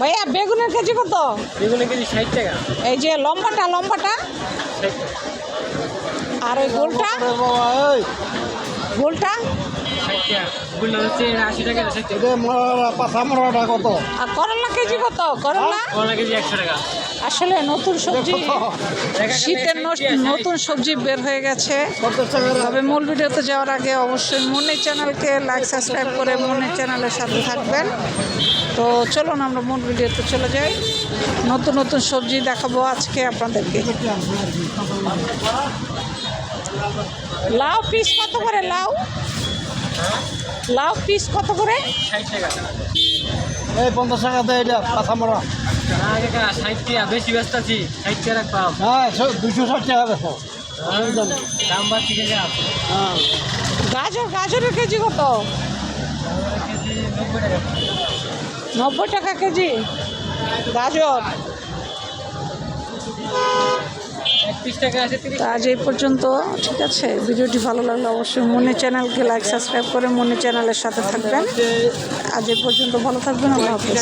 ভাইয়া বেগুনের কেজি কত? বেগুনের কেজি ষাট টাকা। এই যে লম্বাটা লম্বাটা? আর ওই গোলটা? গোলটা? ষাট টাকা হচ্ছে আশি টাকা ষাট টাকা পাঁচা মরাটা কত? আর করলা কেজি কত? করলা? কেজি একশো টাকা। আসলে নতুন সবজি শীতের নতুন সবজি বের হয়ে গেছে। তবে মূল ভিডিওতে যাওয়ার আগে অবশ্যই মনে চ্যানেলকে লাইক সাবস্ক্রাইব করে মনে চ্যানেলের সাথে থাকবেন। তো চলুন আমরা মূল ভিডিওতে চলে যাই। নতুন নতুন সবজি দেখাবো আজকে আপনাদেরকে। লাউ পিস কত করে লাউ? লাউ পিস কত করে? এই পঞ্চাশ টাকা দেয় এটা পাঁচা মরা। কাকা ষাট টাকা বেশি ব্যস্ত আছি ষাট টাকা পাও হ্যাঁ দুশো ষাট টাকা বেশো দাম কাকা হ্যাঁ গাজর গাজরের কেজি কত? নব্বই টাকা কেজি। গাজর? আজ এই পর্যন্ত ঠিক আছে? ভিডিওটি ভালো লাগলে অবশ্যই মনে চ্যানেলকে লাইক সাবস্ক্রাইব করে মনে চ্যানেলের সাথে থাকবেন। আজ এই পর্যন্ত ভালো থাকবেন আল্লাহ হাফেজ।